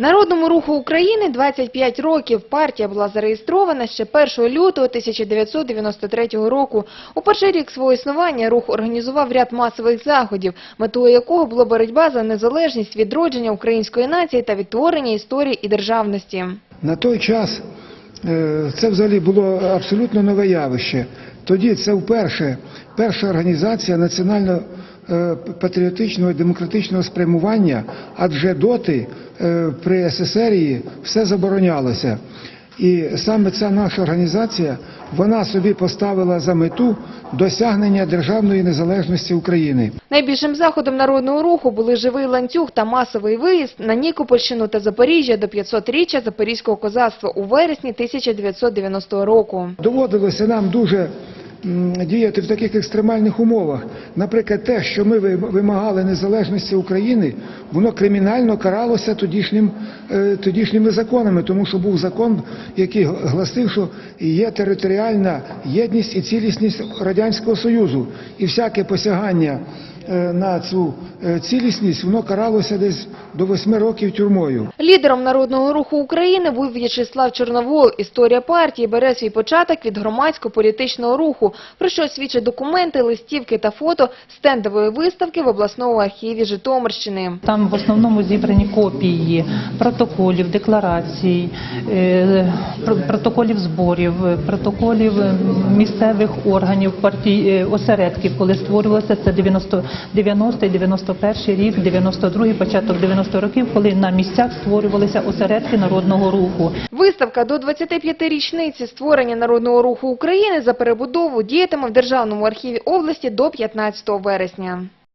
Народному руху України 25 років. Партія була зареєстрована ще 1 лютого 1993 року. У перший рік свого існування рух організував ряд масових заходів, метою якого була боротьба за незалежність, відродження української нації та відтворення історії і державності. На той час е, це взагалі було абсолютно нове явище. Тоді це вперше перша організація національно е, і демократичного спрямування, адже доти при СССРії все заборонялося. І саме ця наша організація вона собі поставила за мету досягнення державної незалежності України. Найбільшим заходом народного руху були живий ланцюг та масовий виїзд на Нікопольщину та Запоріжжя до 500-річчя Запорізького козацтва у вересні 1990 року. Доводилося нам дуже діяти в таких екстремальних умовах. Наприклад, те, що ми ви- вимагали незалежності України, воно кримінально каралося тодішнім, е, тодішніми законами, тому що був закон, який гласив, що є територіальна єдність і цілісність Радянського Союзу. І всяке посягання на цю е, цілісність, воно каралося десь до восьми років тюрмою. Лідером народного руху України був В'ячеслав Чорновол. Історія партії бере свій початок від громадсько-політичного руху, про що свідчать документи, листівки та фото стендової виставки в обласному архіві Житомирщини. Там в основному зібрані копії протоколів, декларацій, е, протоколів зборів, е, протоколів е, місцевих органів, партій, е, осередків, коли створювалося це 90, 90 91 рік, 92 початок 90 років, коли на місцях створювалися осередки народного руху. Виставка до 25-річниці створення народного руху України за перебудову діятиме в Державному архіві області до 15 вересня.